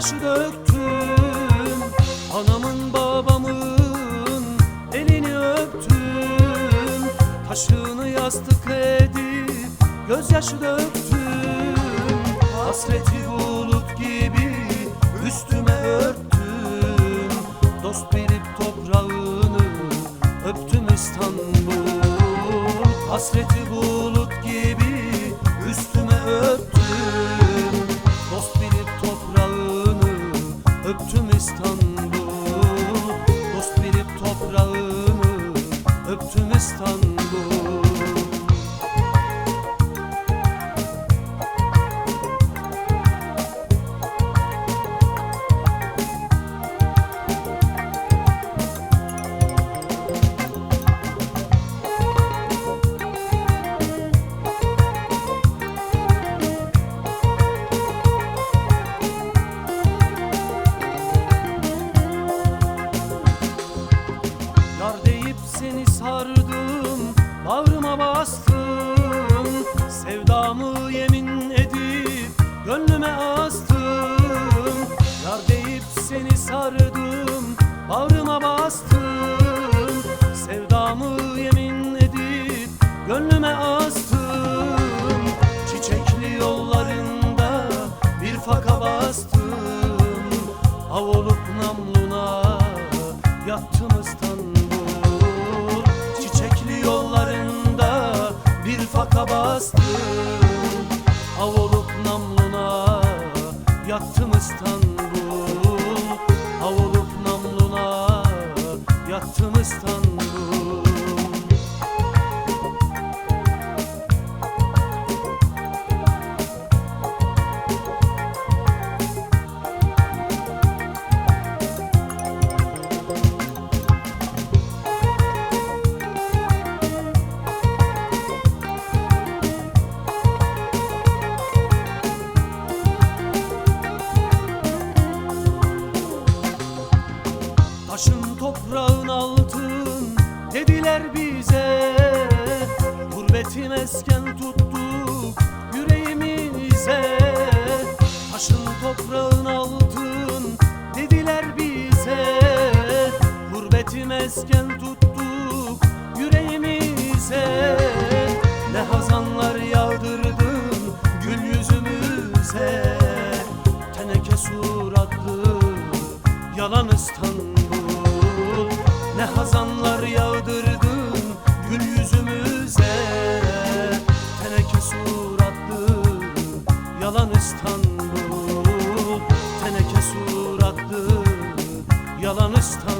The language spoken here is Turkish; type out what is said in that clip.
gözyaşı döktüm. Anamın babamın elini öptüm. Taşını yastık edip gözyaşı döktüm. Hasreti bulut gibi üstüme örttüm. Dost bilip toprağını öptüm İstanbul. Hasreti bulut öptüm İstanbul. Yar seni sardım Bağrıma bastım. Sevdamı yemin edip Gönlüme astım. Yar deyip seni sardım Bağrıma bastım. Sevdamı yemin edip Gönlüme astım. Çiçekli yollarında Bir faka bastım. Av olup namluna yattım bastım. Av olup namluna yattım İstanbul. Av olup namluna yattım İstanbul Taşın toprağın altın dediler bize. Gurbeti mesken tuttuk yüreğimize. Taşın toprağın altın dediler bize. Gurbeti mesken tuttuk yüreğimize. Ne hazanlar yağdırdın gül yüzümüze. Teneke suratlı yalan İstanbul ne hazanlar yağdırdın gül yüzümüze. Teneke suratlı yalan İstanbul. Teneke suratlı yalan İstanbul.